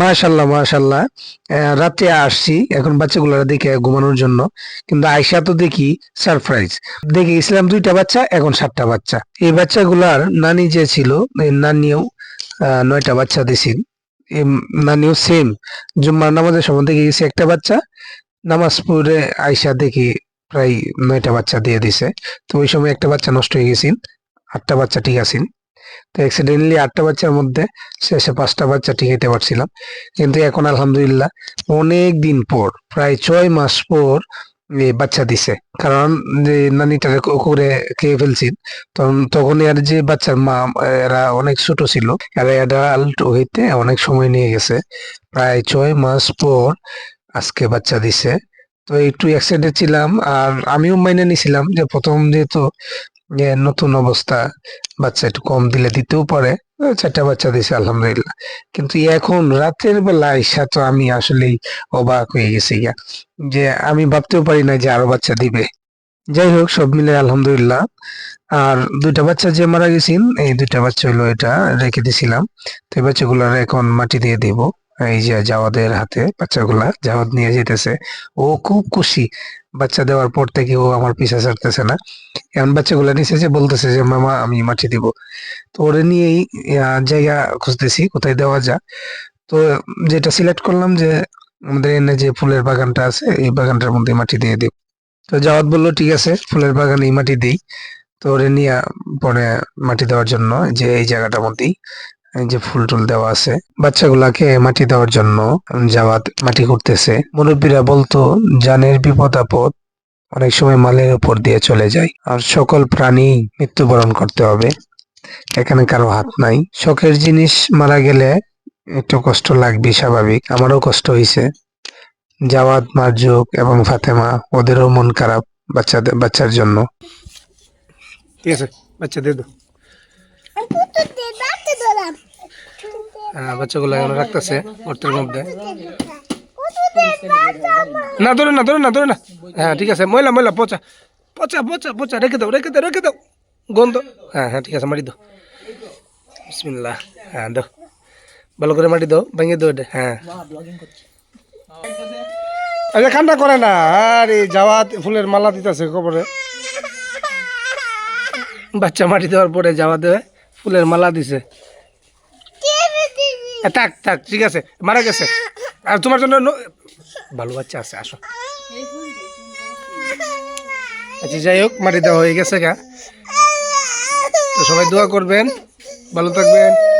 মাশাল্লাহ মাশাল্লাহ রাতে আসছি, এখন বাচ্চাগুলোর দেখে ঘুমানোর জন্য। কিন্তু আয়সা তো দেখি সারপ্রাইজ দেখে গেছিলাম দুইটা বাচ্চা, এখন সাতটা বাচ্চা। এই বাচ্চাগুলার নানি যে ছিল নানিও নয়টা বাচ্চা দিছিল। নানিও সেম জুম্মার নামাজের সময় দেখে গেছি একটা বাচ্চা, নামাজ পড়ে আয়সা দেখি প্রায় নয়টা বাচ্চা দিয়ে দিছে। তো ওই সময় একটা বাচ্চা নষ্ট হয়ে গেছিল, আটটা বাচ্চা ঠিক আছিল তো অ্যাক্সিডেন্টলি আটটা বাচ্চার মধ্যে শেষে পাঁচটা বাচ্চা টিকাইতে পারছিলাম। কিন্তু এখন আলহামদুলিল্লাহ অনেক দিন পর, প্রায় ছয় মাস পর বাচ্চা দিছে। কারণ যে নানিটারে করে খেয়ে ফেলছিল তখন তখন এর যে বাচ্চার মা, এরা অনেক ছোট ছিল এরা অ্যাডাল্ট হইতে অনেক সময় নিয়ে গেছে। প্রায় ছয় মাস পর আজকে বাচ্চা দিছে। তো একটু এক্সাইটেড ছিলাম, আর আমিও মাইনে নিছিলাম যে প্রথম যেহেতু যে নতুন অবস্থা, বাচ্চা একটু কম দিলে দিতেও পারে। চারটা বাচ্চা দিছে আলহামদুলিল্লাহ। কিন্তু এখন রাতের বেলা আইসা তো আমি আসলেই অবাক হয়ে গেছি গিয়া যে আমি ভাবতেও পারি না যে আরও বাচ্চা দিবে। যাই হোক, সব মিলে আলহামদুলিল্লাহ। আর দুইটা বাচ্চা যে মারা গেছেন, এই দুইটা বাচ্চা হলো এটা রেখে দিছিলাম। তো এই বাচ্চাগুলার এখন মাটি দিয়ে দিব। এই যে জাওয়াদের হাতে বাচ্চাগুলা জাওয়াদ নিয়ে যেতেছে ও খুব খুশি। বাচ্চা দেওয়ার পর থেকে ও আমার পিছা ছাড়তেছে না। এখন বাচ্চাগুলা নিচে যে বলতেছে যে, মামা, আমি মাটি দিব। তো ওরে নিয়েই জায়গা খুঁজতেছি, কোথায় দেওয়া যায়। তো যেটা সিলেক্ট করলাম যে, আমাদের এনে যে ফুলের বাগানটা আছে, এই বাগানটার মধ্যে মাটি দিয়ে দিব তো জাওয়াত বলল, ঠিক আছে, ফুলের বাগানে মাটি দেই। তো ওরে নিয়ে পরে মাটি দেওয়ার জন্য যে এই জায়গাটার মধ্যেই যে ফুল টুল দেওয়া আছে, বাচ্চাগুলাকে মাটি দেওয়ার জন্য জাওয়াত মাটি করতেছে মুরব্বীরা বলতো, জানের বিপদ আপদ অনেক সময় মালের উপর দিয়ে চলে যায়, আর সকল প্রাণী মৃত্যুবরণ করতে হবে। এখানে কারও হাত নাই। শখের জিনিস মারা গেলে একটু কষ্ট লাগবে, স্বাভাবিক। আমারও কষ্ট হয়েছে জাওয়াত মারজুক এবং ফাতেমা, ওদেরও মন খারাপ বাচ্চাদের, বাচ্চার জন্য। ঠিক আছে বাচ্চা দিয়ে হ্যাঁ বাচ্চাগুলো এখন রাখতেছে গর্তের মধ্যে। না, ধরে না ধরে না ধরে না। হ্যাঁ ঠিক আছে, ময়লা ময়লা, পচা পচা পচা পচা, রেখে দাও রেখে দাও রেখে দাও। গন্ধ। হ্যাঁ হ্যাঁ ঠিক আছে, মাটি দাও। বিসমিল্লাহ। হ্যাঁ দাও। ভালো করে মাটি দাও, ভেঙে দাও এটা। হ্যাঁ। আরে, কান্না করে না। আরে যাওয়া ফুলের মালা দিতেছে কবরে। বাচ্চা মাটি দেওয়ার পরে যাওয়া দেবে ফুলের মালা দিছে। থাক থাক, ঠিক আছে, মারা গেছে। আর তোমার জন্য ভালো বাচ্চা আছে, আসো। আচ্ছা যাই হোক, মাটি দেওয়া হয়ে গেছে গা। তো সবাই দোয়া করবেন, ভালো থাকবেন।